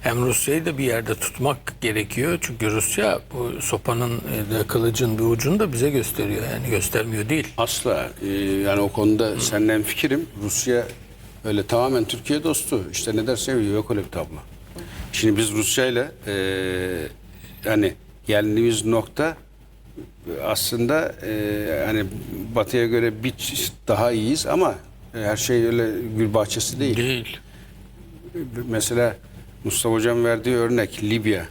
hem Rusya'yı da bir yerde tutmak gerekiyor. Çünkü Rusya bu sopanın e, kılıcın bir ucunu da bize gösteriyor. Yani göstermiyor değil. Asla. Ee, yani o konuda senden fikrim. Rusya öyle tamamen Türkiye dostu. İşte ne derse. Yok öyle bir tablo. Şimdi biz Rusya ile e, yani geldiğimiz nokta aslında e, hani Batı'ya göre bir daha iyiyiz ama her şey öyle gül bahçesi değil. Değil. Mesela Mustafa Hocam verdiği örnek Libya.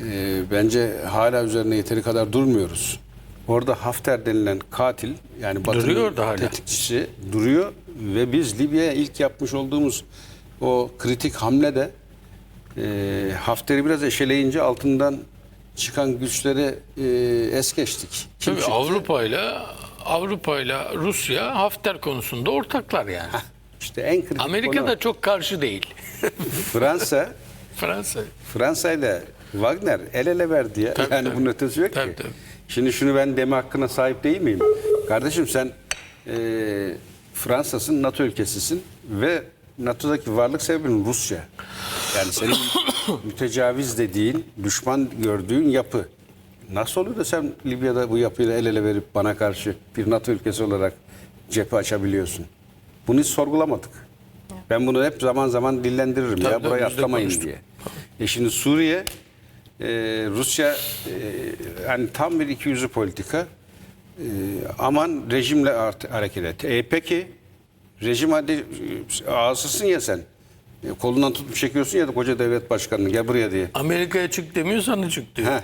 Ee, bence hala üzerine yeteri kadar durmuyoruz. Orada Hafter denilen katil yani Batı'nın tetikçisi duruyor ve biz Libya'ya ilk yapmış olduğumuz o kritik hamle de e, Hafter'i biraz eşeleyince altından çıkan güçleri e, es geçtik. Kim Tabii? Avrupa ile Avrupa ile Rusya Hafter konusunda ortaklar yani. İşte en kritik Amerika da çok karşı değil. Fransa Fransa. Fransa ile Wagner el ele verdi ya. Tabii, yani tabii. bunun ötesi yok Tabii, ki. tabii. Şimdi şunu ben deme hakkına sahip değil miyim? Kardeşim sen e, Fransa'sın, NATO ülkesisin ve NATO'daki varlık sebebin Rusya. Yani senin mütecaviz dediğin, düşman gördüğün yapı. Nasıl oluyor da sen Libya'da bu yapıyla el ele verip bana karşı bir NATO ülkesi olarak cephe açabiliyorsun? Bunu hiç sorgulamadık. Ben bunu hep zaman zaman dillendiririm Tabii, ya de atlamayın konuştuk. diye. E şimdi Suriye, e, Rusya e, yani tam bir iki yüzlü politika. E, aman rejimle art- hareket et. E, peki rejim hadi e, ağzısın ya sen. E, kolundan tutup çekiyorsun ya da koca devlet başkanını gel buraya diye. Amerika'ya çık demiyor sana çık diyor. Heh.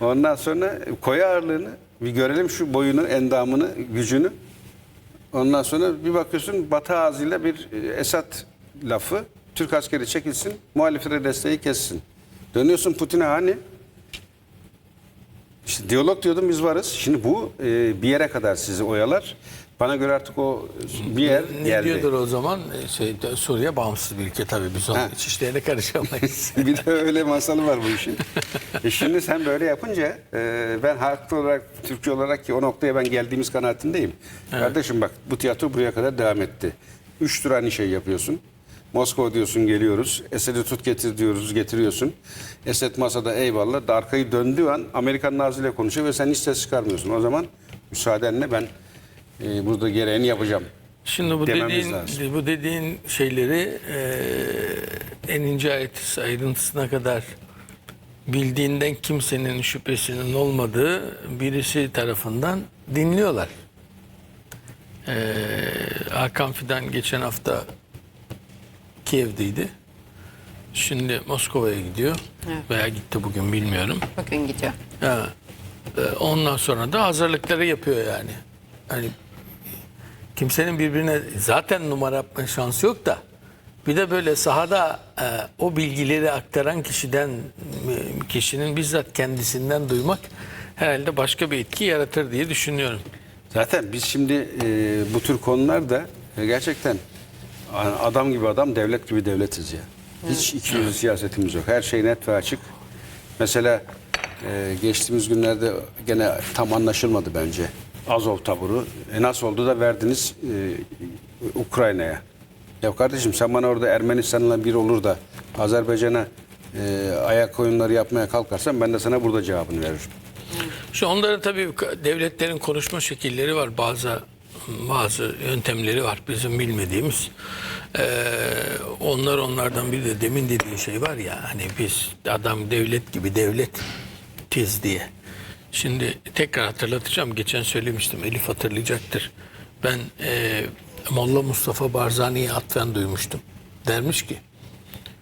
Ondan sonra koy ağırlığını bir görelim şu boyunu, endamını, gücünü. Ondan sonra bir bakıyorsun Batı ağzıyla bir e, Esad lafı. Türk askeri çekilsin, muhaliflere desteği kessin. Dönüyorsun Putin'e hani? İşte diyalog diyordum biz varız. Şimdi bu e, bir yere kadar sizi oyalar. Bana göre artık o bir yer Ne geldi. diyordur o zaman? E, Şey, Suriye bağımsız bir ülke tabii biz onun Ha. iç işlerine karışamayız. bir de öyle masalı var bu işin. E şimdi sen böyle yapınca e, ben haklı olarak Türkiye olarak ki o noktaya ben geldiğimiz kanaatindeyim. Kardeşim bak bu tiyatro buraya kadar devam etti. Üç tur aynı şey yapıyorsun. Moskova diyorsun geliyoruz. Esed'i tut getir diyoruz getiriyorsun. Esed masada eyvallah. Da arkayı döndüğü an Amerikan nazıyla konuşuyor ve sen hiç ses çıkarmıyorsun. O zaman müsaadenle ben e, burada gereğini yapacağım. Şimdi bu Dememiz dediğin lazım. bu dediğin şeyleri e, en ince ayrıntı- ayrıntısına kadar bildiğinden kimsenin şüphesinin olmadığı birisi tarafından dinliyorlar. E, Hakan Fidan geçen hafta Kiev'deydi. Şimdi Moskova'ya gidiyor. Evet. Veya gitti bugün bilmiyorum. Bugün gidiyor. Ha, e, ondan sonra da hazırlıkları yapıyor yani. Hani kimsenin birbirine zaten numara yapma şansı yok da bir de böyle sahada e, o bilgileri aktaran kişiden e, kişinin bizzat kendisinden duymak herhalde başka bir etki yaratır diye düşünüyorum. Zaten biz şimdi e, bu tür konularda e, gerçekten adam gibi adam, devlet gibi devletiz ya. Hiç iki yüzlü siyasetimiz yok. Her şey net ve açık. Mesela e, geçtiğimiz günlerde gene tam anlaşılmadı bence. Azov taburu. E, nasıl oldu da verdiniz e, Ukrayna'ya. Ya kardeşim sen bana orada Ermenistan'la bir olur da Azerbaycan'a e, ayak oyunları yapmaya kalkarsan ben de sana burada cevabını veririm. Şu onların tabii devletlerin konuşma şekilleri var. Bazı bazı yöntemleri var bizim bilmediğimiz. Ee, onlar onlardan biri de demin dediği şey var ya hani biz adam devlet gibi devletiz diye. Şimdi tekrar hatırlatacağım. Geçen söylemiştim. Elif hatırlayacaktır. Ben e, Molla Mustafa Barzani'ye atfen duymuştum. Dermiş ki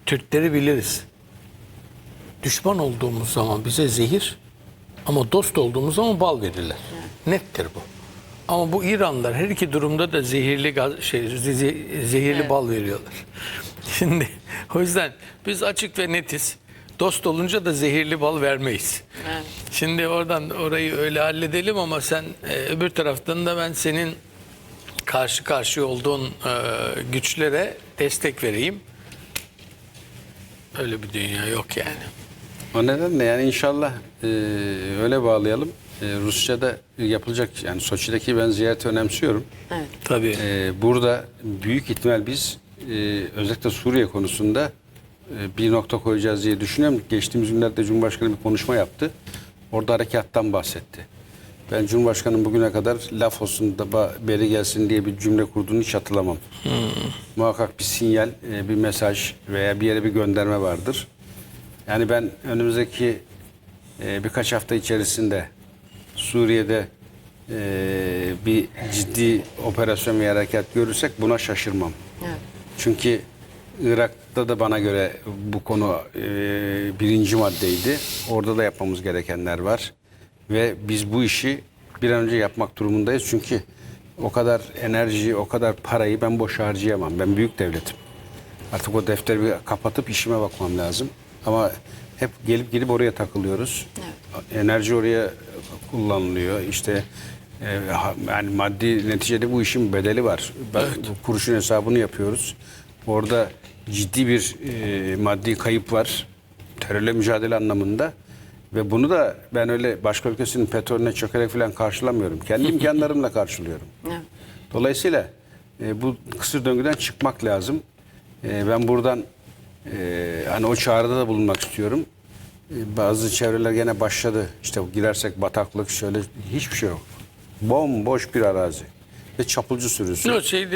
Türkleri biliriz. Düşman olduğumuz zaman bize zehir ama dost olduğumuz zaman bal verirler. Nettir bu. Ama bu İranlılar her iki durumda da zehirli gaz, şey, ze- zehirli bal veriyorlar. Şimdi o yüzden biz açık ve netiz. Dost olunca da zehirli bal vermeyiz. Evet. Şimdi oradan orayı öyle halledelim ama sen e, öbür taraftan da ben senin karşı karşıya olduğun e, güçlere destek vereyim. Öyle bir dünya yok yani. O nedenle yani inşallah e, öyle bağlayalım. E, Rusya'da yapılacak yani Soçi'deki ben ziyareti önemsiyorum. Evet. Tabii. E, burada büyük ihtimal biz e, özellikle Suriye konusunda bir nokta koyacağız diye düşünüyorum. Geçtiğimiz günlerde Cumhurbaşkanı bir konuşma yaptı. Orada harekattan bahsetti. Ben Cumhurbaşkanı'nın bugüne kadar laf olsun da beri gelsin diye bir cümle kurduğunu hiç hatırlamam. Muhakkak bir sinyal, e, bir mesaj veya bir yere bir gönderme vardır. Yani ben önümüzdeki e, birkaç hafta içerisinde Suriye'de e, bir ciddi operasyon ve harekat görürsek buna şaşırmam. Evet. Çünkü Irak'ta da bana göre bu konu e, birinci maddeydi. Orada da yapmamız gerekenler var. Ve biz bu işi bir an önce yapmak durumundayız. Çünkü o kadar enerjiyi, o kadar parayı ben boş harcayamam. Ben büyük devletim. Artık o defteri bir kapatıp işime bakmam lazım. Ama hep gelip gelip oraya takılıyoruz. Enerji oraya kullanılıyor. İşte e, yani maddi neticede bu işin bedeli var. Bu kuruşun hesabını yapıyoruz. Orada ciddi bir e, maddi kayıp var. Terörle mücadele anlamında. Ve bunu da ben öyle başka ülkesinin petrolüne çökerek falan karşılamıyorum. Kendi imkanlarımla karşılıyorum. Evet. Dolayısıyla e, bu kısır döngüden çıkmak lazım. E, ben buradan e, hani o çağrıda da bulunmak istiyorum. E, bazı çevreler gene başladı. İşte girersek bataklık şöyle hiçbir şey yok. Bomboş bir arazi. Ve çapulcu sürüsü. Yok, şey